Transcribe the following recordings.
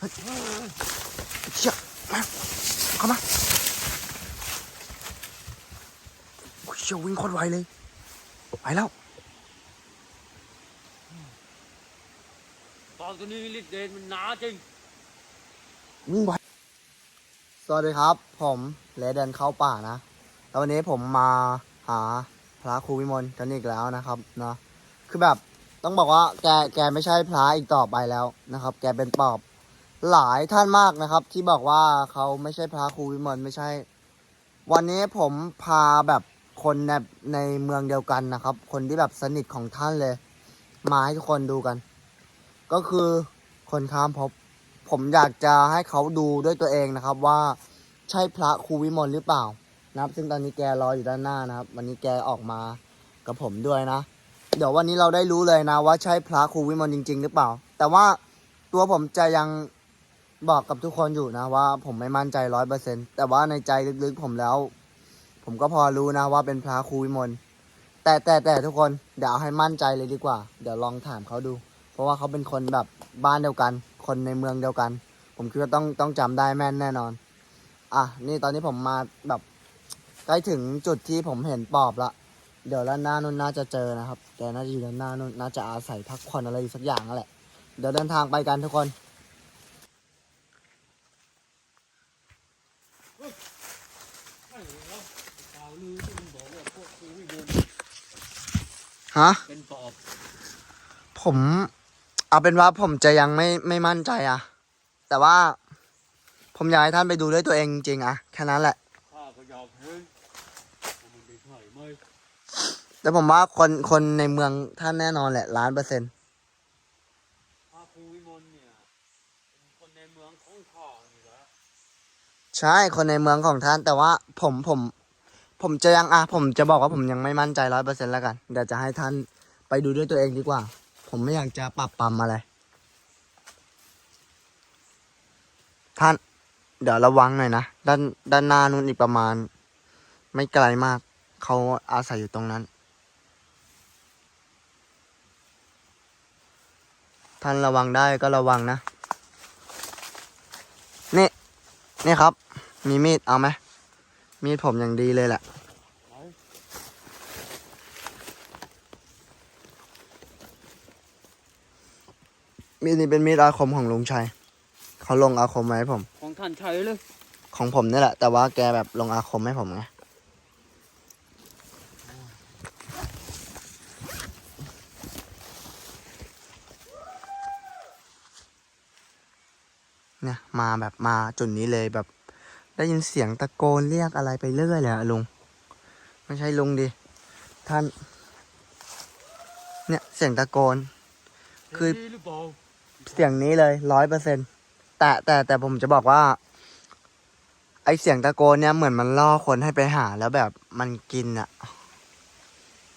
เฮ้ยเชี่ยมาเข้ามาโอ้ยเชี่ยวิ่งโคตรไวเลย ไปแล้ว ตอนนี้ฤทธิ์เดชมันหนาจริงวิ่งไวสวัสดีครับ ผมเลเดินเข้าป่านะ แล้ววันนี้ผมมาหาพระครูวิมลกันอีกแล้วนะครับเนาะคือแบบต้องบอกว่าแกแกไม่ใช่พระอีกต่อไปแล้วนะครับ แกเป็นปอบ หลายท่านมากนะครับ ที่บอกว่าเขาไม่ใช่พระครูวิมลไม่ใช่ วันนี้ผมพาแบบคนในในเมืองเดียวกันนะครับ คนที่แบบสนิทของท่านเลย มาให้ทุกคนดูกัน ก็คือคนข้ามภพผมอยากจะให้เขาดูด้วยตัวเองนะครับ ว่าใช่พระครูวิมลหรือเปล่านะครับ ซึ่งตอนนี้แกรออยู่ด้านหน้านะครับ วันนี้แกออกมากับผมด้วยนะ เดี๋ยววันนี้เราได้รู้เลยนะ ว่าใช่พระครูวิมลจริง ๆ หรือเปล่า แต่ว่าตัวผมจะยัง บอกกับทุกคนอยู่นะว่า ผมไม่มั่นใจร้อยเปอร์เซ็นแต่ว่าในใจลึกๆผมแล้ว ผมก็พอรู้นะว่าเป็นพระครูวิมลแต่แต่แต่ทุกคนเดี๋ยวเอาให้มั่นใจเลยดีกว่า เดี๋ยวลองถามเขาดู เพราะว่าเขาเป็นคนแบบบ้านเดียวกัน คนในเมืองเดียวกัน ผมคิดว่าต้องต้องจำได้แม่นแน่นอน อะนี่ตอนนี้ผมมาแบบใกล้ถึงจุดที่ผมเห็นปอบละเดี๋ยวด้านหน้านู่นน่าจะเจอนะครับแกน่าจะอยู่ด้านหน้านู่นน่าจะอาศัยพักผ่อนอะไรสักอย่างนั่นแหละ เดี๋ยวเดินทางไปกันทุกคน ใช่แล้วข่าวลือที่มันบอกว่าพวกครูวิบูลย์ ฮะ เป็นปอบผม เอาเป็นว่าผมจะยังไม่ไม่มั่นใจอะแต่ว่า ผมอยากให้ท่านไปดูด้วยตัวเองจริงๆอะแค่นั้นแหละ ข้าก็อยากเห็นว่ามันเป็นใช่ไหมแต่ผมว่าคนคนในเมืองท่านแน่นอนแหละล้านเปอร์เซ็นต์พระครูวิมลเนี่ยเป็นคนในเมืองของข้านี่แหละใช่คนในเมืองของท่าน แต่ว่าผมผม ผมจะยังอะผมจะบอกว่าผมยังไม่มั่นใจร้อยเปอร์เซ็นต์แล้วกันเดี๋ยวจะให้ท่านไปดูด้วยตัวเองดีกว่า ผมไม่อยากจะปรับปรำอะไร ท่าน เดี๋ยวระวังหน่อยนะด้านด้านหน้านู้นอีกประมาณ ไม่ไกลมากเขาอาศัยอยู่ตรงนั้น ท่านระวังได้ก็ระวังนะ นี่ นี่ครับ มีมีดเอาไหม มีดผมอย่างดีเลยแหละไหนมีดนี้เป็นมีดอาคมของลุงชัย เขาลงอาคมไว้ให้ผม ของท่านชัยเลย ของผมนี่แหละ แต่ว่าแกแบบลงอาคมให้ผมไง เนี่ยมาแบบมาจุดนี้เลยแบบ ได้ยินเสียงตะโกนเรียกอะไรไปเรื่อยเลยอะลุง ไม่ใช่ลุงดิ ท่าน เนี่ยเสียงตะโกน คือเสียงนี้เลยร้อยเปอร์เซ็นแต่แต่แต่ผมจะบอกว่า ไอเสียงตะโกนเนี่ยเหมือนมันล่อคนให้ไปหาแล้วแบบมันกินอะ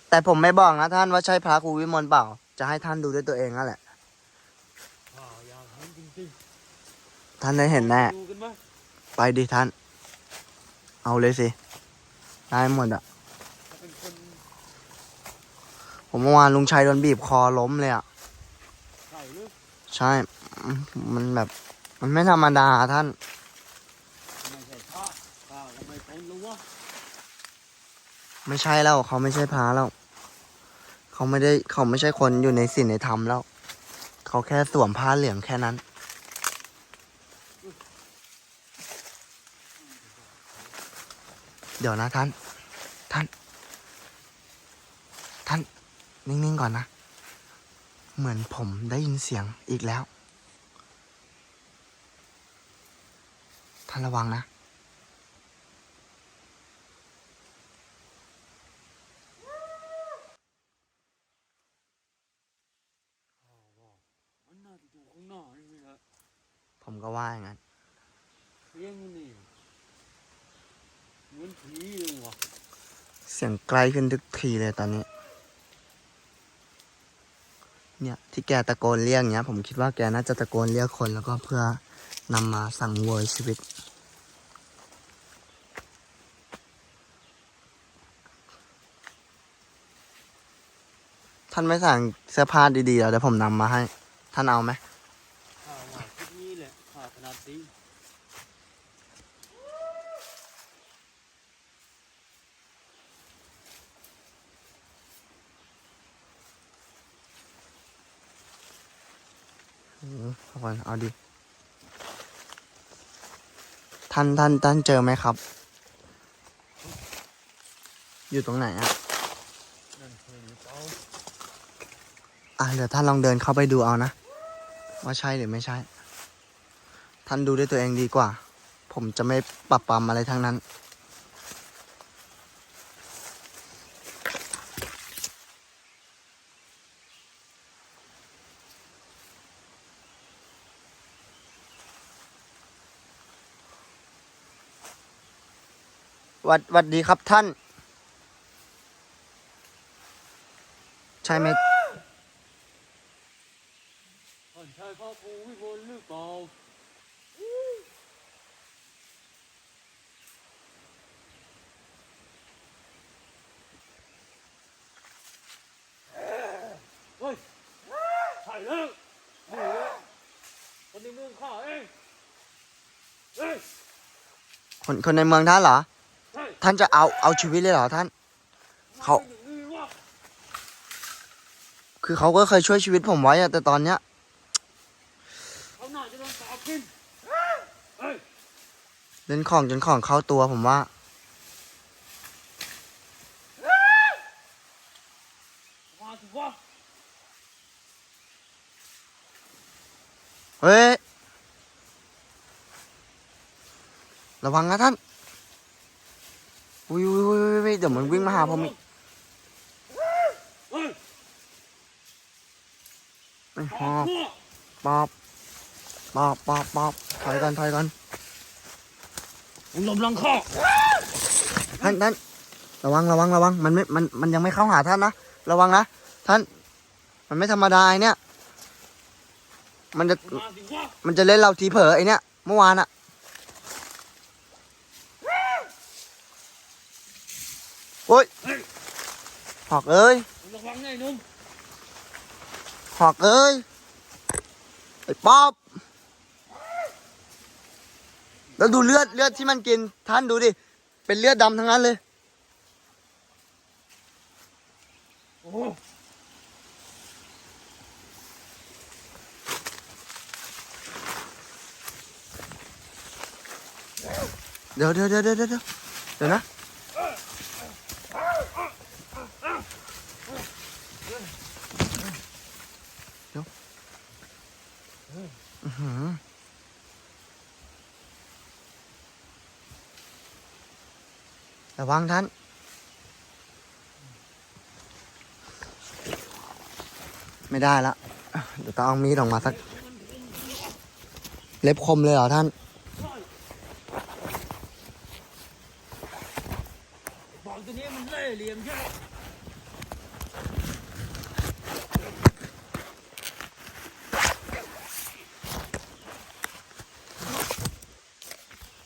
แต่ผมไม่บอกนะท่านว่าใช่พระครูวิมลเปล่า จะให้ท่านดูด้วยตัวเองนั่นแหละท่านได้เห็นแน่ ไปดิท่าน เอาเลยสิได้หมดอะผมเมื่อวานลุงชัยโดนบีบคอล้มเลยอะใช่หรือใช่ มันแบบ มันไม่ธรรมดาท่านไม่ใช่พระข้าก็ไม่เป็นหรู้วะไม่ใช่แล้วเขาไม่ใช่พระแล้ว เขาไม่ได้เขาไม่ใช่คนอยู่ในศีลในธรรมแล้ว เขาแค่สวมผ้าเหลืองแค่นั้น เดี๋ยวนะท่าน ท่าน ท่าน นิ่ง ๆ ก่อนนะ เหมือนผมได้ยินเสียงอีกแล้ว ท่านระวังนะ มันน่าจะอยู่ข้างหน้านี่แหละ ผมก็ว่าอย่างนั้น เสียงมันนี่เหมือนผีเลยวะ เสียงใกลขึ้นทุกทีเลยตอนนี้ เนี่ยที่แกตะโกนเรียกเนี้ย ผมคิดว่าแกน่าจะตะโกนเรียกคนแล้วก็เพื่อนำมาสั่งเวยชีวิต ท่านไม่สั่งเสื้อผ้าดีๆเหรอเดี๋ยวผมนำมาให้ ท่านเอาไหม ข้าว่าคิดนี้แหละ ข้าขนาดนี้ อืม เอาดิ ท่านท่านท่านเจอไหมครับ อยู่ตรงไหนอะนั่นเคยหรือเปล่าอะเดี๋ยวท่านลองเดินเข้าไปดูเอานะ ว่าใช่หรือไม่ใช่ ท่านดูด้วยตัวเองดีกว่า ผมจะไม่ปรับปรำอะไรทั้งนั้น วัดวัดดีครับท่าน ใช่ไหมท่านใช่พระครูวิมลหรือเปล่าเฮ้ยใช่แล้วนี่แหละคนในเมืองข้าเองเฮ้ย คนคนในเมืองท่านเหรอใช่ ท่านจะเอาเอาชีวิตเลยเหรอท่านเขาคือเขาก็เคยช่วยชีวิตผมไว้อะแต่ตอนเนี้ยเล่นสาบกินเล่นของจนของเข้าตัวผมว่าเฮ้ย ระวังนะท่าน อุ้ยอุ้ยอุ้ยอุ้ยอุ้ยเดี๋ยวมันวิ่งมาหาผมอีกเฮ้ยไอ้หปออบบพวกปอบปอบปอบปอบถอยกันถอยกันมึงหลบหลังข้าท่านท่านระวังระวังระวังมันไม่มันมันยังไม่เข้าหาท่านนะระวังนะท่าน มันไม่ธรรมดาไอเนี่ย มันจะมาสิวะมันจะเล่นเราทีเผลอไอเนี่ย เมื่อวานอะโอ้ย เฮ้ย ห อกเอ้ยระวังไงหนุ่มหอกเอ้ย ไอ้ป๊อบแล้วดูเลือดเลือดที่มันกิน ท่านดูดิ เป็นเลือดดำทั้งนั้นเลย โอ้โหเดี๋ยวเดี๋ยวเดี๋ยวเดี๋ยวเดี๋ยวนะ เดี๋ยวอื้อหือระ วังท่าน ไม่ได้ละเดี๋ยวต้องเอามีดออกมาสัก เล็บคมเลยเหรอท่าน บอกตัวนี้มันเล่ห์เหลี่ยมใช่ไหม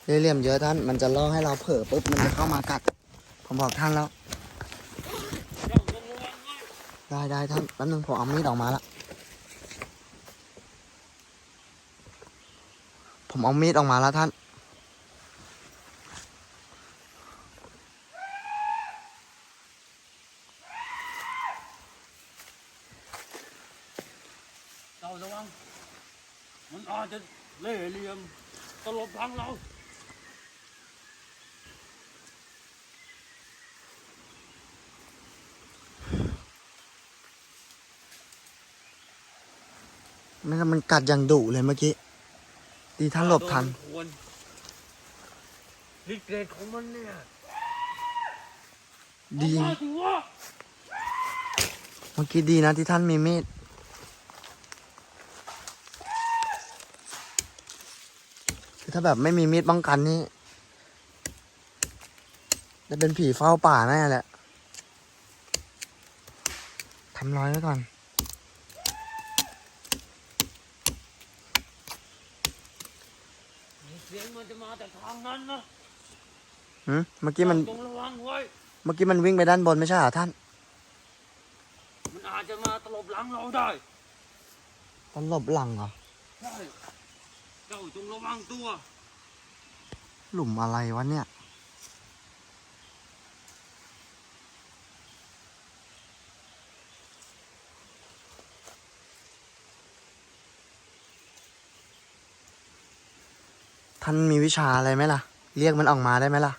เลี่ยมๆเยอะท่าน มันจะล่อให้เราเผลอปุ๊บ มันจะเข้ามากัด ผมบอกท่านแล้ว ได้ได้ท่านแป๊บนึงผมเอามีดออกมาละ ผมเอามีดออกมาแล้วท่านเจ้าระวังมันอาจจะเล่เหลี่ยมตลบหลังเรา ไม่งั้นมันกัดอย่างดุเลยเมื่อกี้ ดีท่านหลบทันโดมัควรฤทธิ์เดชของมันเนี่ยดีออกมาสิวะเมื่อกี้ดีนะที่ท่านมีมีดคือถ้าแบบไม่มีมีดป้องกันนี่จะเป็นผีเฝ้าป่าแน่แหละทำร้อยไว้ก่อน เสียงมันจะมาแต่ทางนั้นนะหืมเมื่อกี้มันต้องระวังไว้ เมื่อกี้มันวิ่งไปด้านบนไม่ใช่เหรอท่าน มันอาจจะมาตลบหลังเราได้ตอนหลบหลังเหรอ ใช่ เจ้าจงระวังตัว หลุมอะไรวะเนี่ย ท่านมีวิชาอะไรไหมล่ะ เรียกมันออกมาได้ไหมล่ะ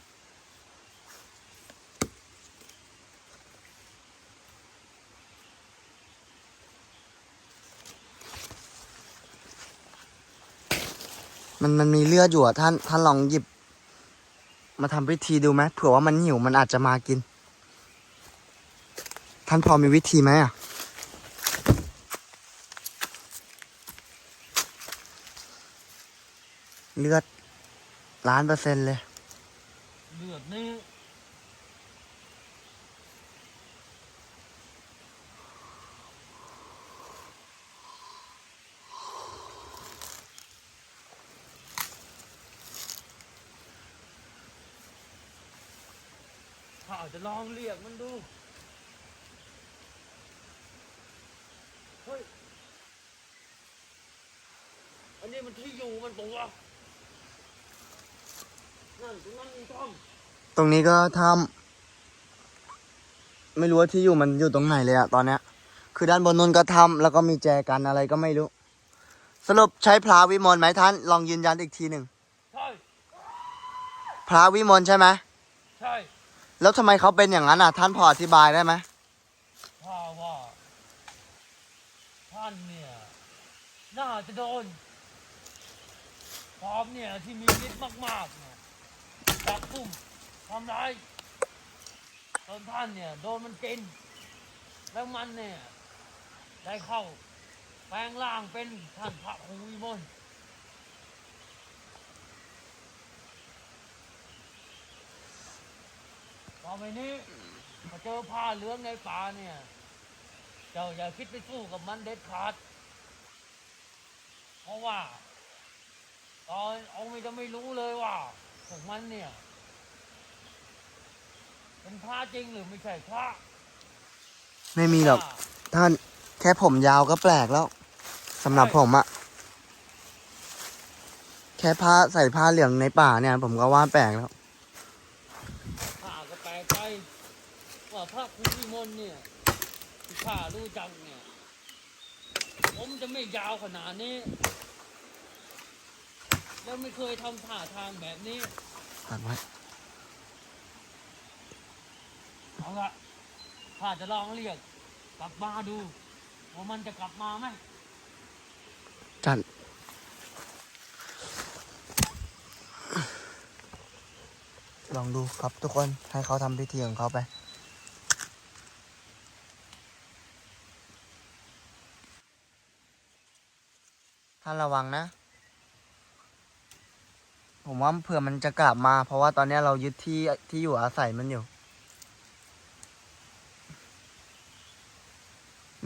มันมันมีเลือดอยู่อะท่านท่านลองหยิบ มาทำพิธีดูไหมเผื่อว่ามันหิวมันอาจจะมากิน ท่านพอมีวิธีไหมอะเลือด ล้านเปอร์เซ็นต์เลย เลือดนี้ข้าจะลองเรียกมันดู เฮ้ย อันนี้มันที่อยู่มันบอกว่านั่น ตรงนั้นมีต้อมตรงนี้ก็ทำไม่รู้ว่าที่อยู่มันอยู่ตรงไหนเลยอะตอนเนี้ย คือด้านบนนู้นก็ทำแล้วก็มีแจกันอะไรก็ไม่รู้ สรุปใช้พระวิมลไหมท่าน ลองยืนยันอีกทีหนึ่งใช่พระวิมลใช่ไหมใช่ แล้วทำไมเขาเป็นอย่างนั้นอะ ท่านพออธิบายได้ไหมถ้าว่าท่านเนี่ยน่าจะโดนพร้อมเนี่ยที่มีฤทธิ์มากๆเนี่ย จับกุ่มทำร้ายจนท่านเนี่ยโดนมันกิน แล้วมันเนี่ย ได้เข้าแปลงร่างเป็นท่านพระครูวิมลต่อไปนี้มาเจอผ้าเหลืองในป่าเนี่ย เจ้าอย่าคิดไปสู้กับมันเด็ดขาด เพราะว่า ตอนเอาไม่จะไม่รู้เลยว่า พวกมันเนี่ย เป็นพระจริงหรือไม่ใช่พระไม่มีหรอกท่านแค่ผมยาวก็แปลกแล้วสำหรับผมอะแค่ผ้าใส่ผ้าเหลืองในป่าเนี่ย ผมก็ว่าแปลกแล้วข้าก็แปลกใจว่าพระครูวิมลเนี่ยที่ข้ารู้จักเนี่ย ผมจะไม่ยาวขนาดนี้ แล้วไม่เคยทำท่าทางแบบนี้ ตัดไว้ เอาละข้าจะลองเรียก กลับมาดู ว่ามันจะกลับมาไหมจัดลองดูครับทุกคนให้เขาทำพิธีของเขาไป ท่านระวังนะ ผมว่าเผื่อมันจะกลับมา เพราะว่าตอนนี้เรายึดที่ที่อยู่อาศัยมันอยู่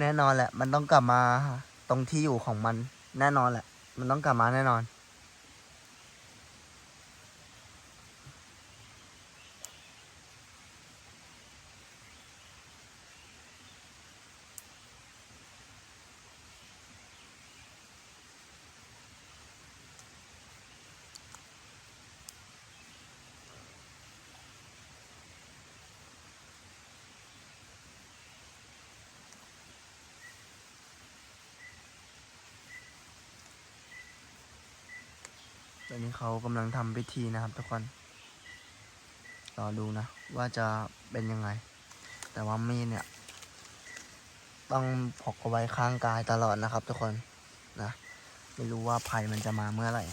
แน่นอนแหละ มันต้องกลับมาตรงที่อยู่ของมัน แน่นอนแหละ มันต้องกลับมาแน่นอน อนนี้เขากำลังทำพิธีนะครับ ทุกคน รอดูนะ ว่าจะเป็นยังไง แต่ว่ามีดเนี่ย ต้องพกเอาไว้ข้างกายตลอดนะครับ ทุกคนนะ ไม่รู้ว่าภัยมันจะมาเมื่อไหร่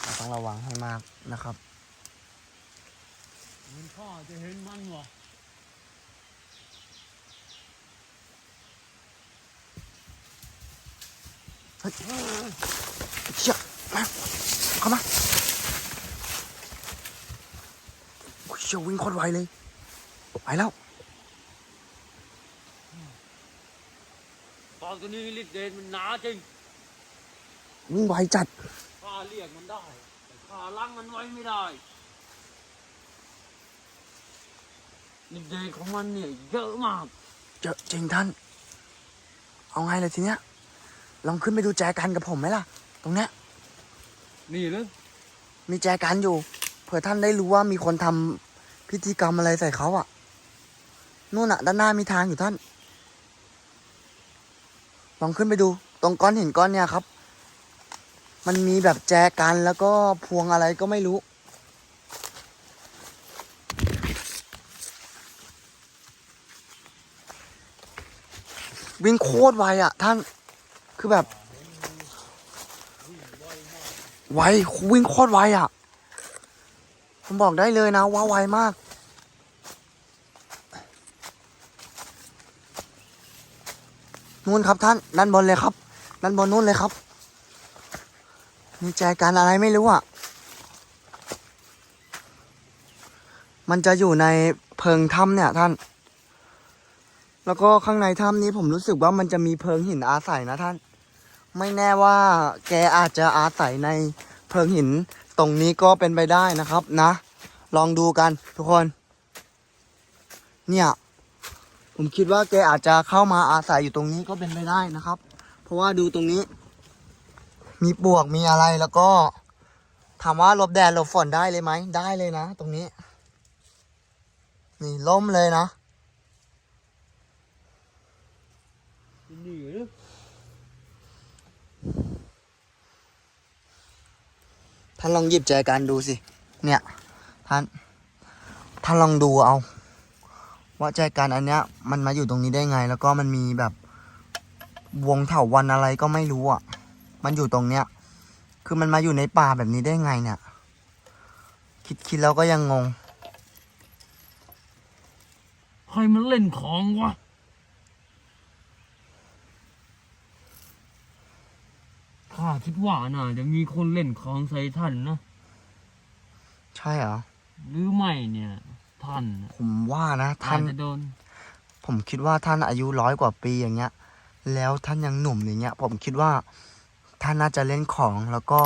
เราต้องระวังให้มากนะครับมันข้าจะเห็นมันวะเฮ้ยเชี่ย มาเข้ามาโอ้ยเชี่ยวิ่งโคตรไวเลย ไปแล้วตอนตัวนี้ฤทธิ์เดชมันหนาจริงวิ่งไวจัดข้าเรียกมันได้ แต่ข้าลังมันไว้ไม่ได้ฤทธิ์เดชของมันเนี่ยเยอะมากเจอจริงท่าน เอาไงเลยทีเนี้ยลองขึ้นไปดูแจกันกับผมไหมล่ะ ตรงเนี้ย นี่เลยมีแจกันอยู่ เผื่อท่านได้รู้ว่ามีคนทำพิธีกรรมอะไรใส่เขาอะนู่นอะด้านหน้ามีทางอยู่ท่าน ลองขึ้นไปดู ตรงก้อนหินก้อนเนี่ยครับ มันมีแบบแจกันแล้วก็พวงอะไรก็ไม่รู้ วิ่งโคตรไวอะท่าน คือแบบ ไววิ่งโคตรไวอะผมบอกได้เลยนะว่าไวมาก นู่นครับท่านด้านบนเลยครับด้านบนนู่นเลยครับ มีแจกันอะไรไม่รู้อะ มันจะอยู่ในเพิงถ้ำเนี่ยท่าน แล้วก็ข้างในถ้ำนี้ผมรู้สึกว่ามันจะมีเพิงหินอาศัยนะท่าน ไม่แน่ว่าแกอาจจะอาศัยในเพิงหินตรงนี้ก็เป็นไปได้นะครับนะ ลองดูกันทุกคน เนี่ยผมคิดว่าแกอาจจะเข้ามาอาศัยอยู่ตรงนี้ก็เป็นไปได้นะครับ เพราะว่าดูตรงนี้ มีปวกมีอะไรแล้วก็ถามว่าหลบแดดหลบฝนได้เลยไหมได้เลยนะ ตรงนี้ นี่ล่มเลยนะ นี่เลย ท่านลองหยิบแจกันดูสิ เนี่ย ท่าน ท่านลองดูเอา ว่าแจกันอันเนี้ย มันมาอยู่ตรงนี้ได้ไง แล้วก็มันมีแบบวงเถาวันอะไรก็ไม่รู้อะ มันอยู่ตรงเนี้ย คือมันมาอยู่ในป่าแบบนี้ได้ไงเนี่ย คิดคิดแล้วก็ยังงง ใครมันเล่นของวะ ข้าคิดว่าน่าจะมีคนเล่นของใส่ท่านนะใช่เหรอ หรือไม่เนี่ย ท่านน่ะผมว่านะอาท่าจนจะโดน ผมคิดว่าท่านอายุร้อยกว่าปีอย่างเงี้ย แล้วท่านยังหนุ่มอย่างเงี้ย ผมคิดว่า ท่านน่าจะเล่นของแล้วก็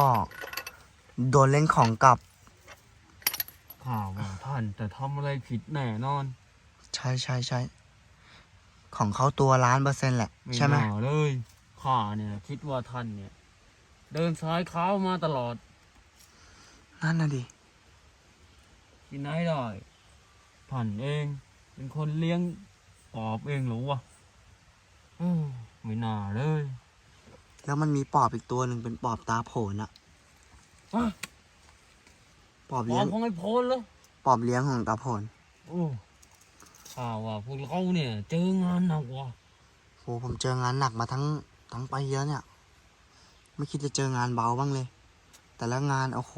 โดนเล่นของกลับ ข่าวว่าท่านแต่ทำอะไรผิดแน่นอนใช่ใช่ใช่ของเขาตัวล้านเปอร์เซ็นต์แหละไม่ใช่ไหมน่าเลยข้าเนี่ย คิดว่าท่านเนี่ย เดินซ้ายเท้ามาตลอด นั่นน่ะดิที่ไหนได้ท่านเอง เป็นคนเลี้ยงปอบเองเหรือวะอืมไม่น่าเลยแล้วมันมีปอบอีกตัวหนึ่งเป็นปอบตาโผล่น่ะอะปอบปอเลี้ยบงของไอ้โพลเหรอปอบเลี้ยงของตาโผลโอ้ข่าวว่าพวกเราเนี่ย เจองานหนักว่ะโอ้ผมเจองานหนักมาทั้งทั้งไปเยอะเนี่ย ไม่คิดจะเจองานเบาบ้างเลย แต่ละงานโอ้โห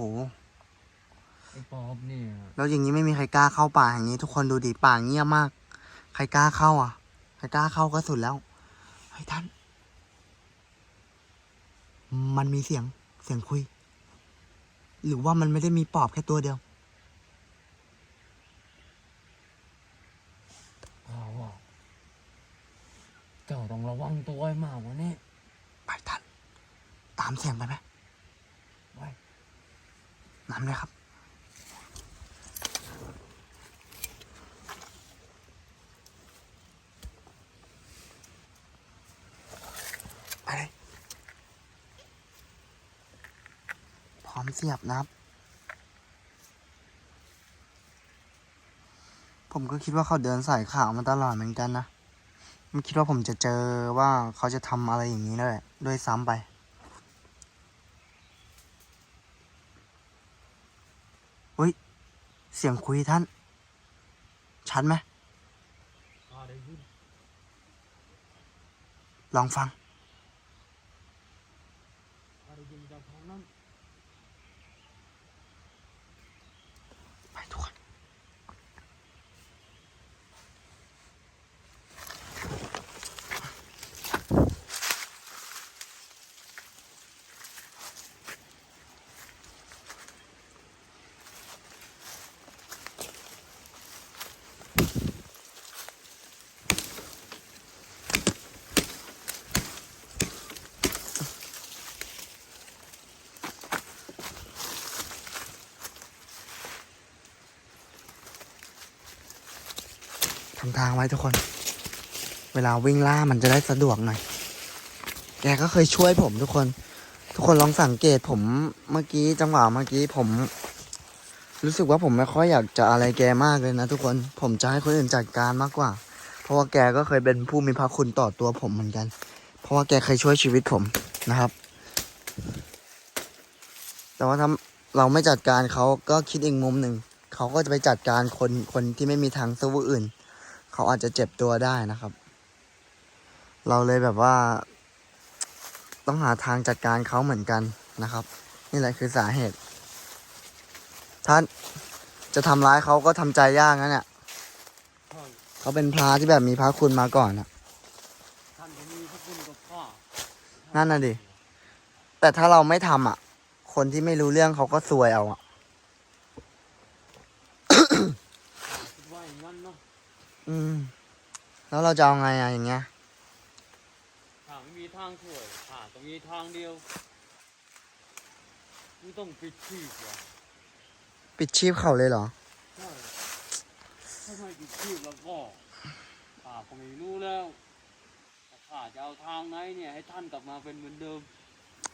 ไอ้ปอบเนี่ยแล้วอย่างนี้ไม่มีใครกล้าเข้าป่าอย่างนี้ ทุกคนดูดิป่าเงียบมาก ใครกล้าเข้าอะ ใครกล้าเข้าก็สุดแล้วเฮ้ยท่าน มันมีเสียงเสียงคุย หรือว่ามันไม่ได้มีปอบแค่ตัวเดียวข่าวว่าเจ้าต้องระวังตัวให้มากกว่านี้ไปท่าน ตามเสียงไปไหมไปนำเลยครับ ไปเลยพร้อมเสียบนะครับ ผมก็คิดว่าเขาเดินสายข่าวมาตลอดเหมือนกันนะ ไม่คิดว่าผมจะเจอว่าเขาจะทำอะไรอย่างนี้ด้วยด้วยซ้ำไป เสียงคุยท่าน ชัดไหมข้าได้ยินลองฟัง ข้าได้ยินจากทางนั้น ไปทุกคน ทำทางไว้ทุกคน เวลาวิ่งล่ามันจะได้สะดวกหน่อย แกก็เคยช่วยผมทุกคน ทุกคนลองสังเกตผมเมื่อกี้จังหวะเมื่อกี้ผม รู้สึกว่าผมไม่ค่อยอยากจะอะไรแกมากเลยนะทุกคน ผมจะให้คนอื่นจัดการมากกว่า เพราะว่าแกก็เคยเป็นผู้มีพระคุณต่อตัวผมเหมือนกัน เพราะว่าแกเคยช่วยชีวิตผมนะครับ แต่ว่าถ้าเราไม่จัดการเขาก็คิดอีกมุมหนึ่ง เขาก็จะไปจัดการคนคนที่ไม่มีทางสู้อื่น เขาอาจจะเจ็บตัวได้นะครับ เราเลยแบบว่า ต้องหาทางจัดการเขาเหมือนกันนะครับ นี่แหละคือสาเหตุ ท่านจะทำร้ายเขาก็ทำใจยากนะเนี่ยเขาเป็นพระที่แบบมีพระคุณมาก่อนอะท่านจะมีพระคุณกับข้านั่นน่ะดิ แต่ถ้าเราไม่ทำอะ คนที่ไม่รู้เรื่องเขาก็ซวยเอาอะ ว่าอย่างนั้นเนาะ อืม แล้วเราจะเอาไงอะอย่างเงี้ยข้าไม่มีทางช่วยข้าก็มีทางเดียวมึงต้องปิดชีพว่ะปิดชีพเขาเลยเหรอ ใช่ถ้าไม่ปิดชีพแล้วก็ข้าก็ไม่รู้แล้วว่าข้าจะเอาทางไหนเนี่ยให้ท่านกลับมาเป็นเหมือนเดิม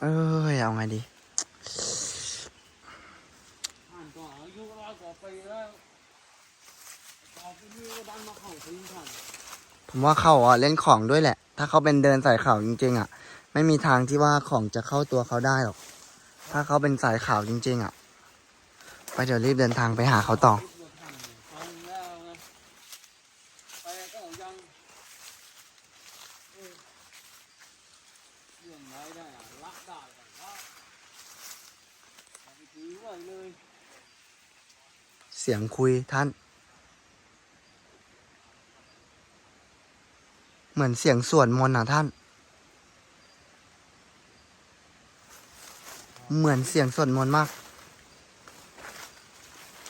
เอ้ยเอาไงดี ท่านก็อายุร้อยกว่าปีแล้ว ผมว่าเขาอะเล่นของด้วยแหละ ถ้าเขาเป็นเดินสายข่าวจริง ๆ อะ ไม่มีทางที่ว่าของจะเข้าตัวเขาได้หรอก ถ้าเขาเป็นสายข่าวจริง ๆ อะ ไปเดี๋ยวรีบเดินทางไปหาเขาต่อเสียงคุยท่าน เหมือนเสียงสวดมนต์นะท่าน เหมือนเสียงสวดมนต์มาก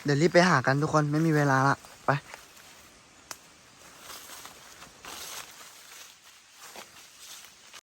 เดี๋ยวรีบไปหากันทุกคนไม่มีเวลาละ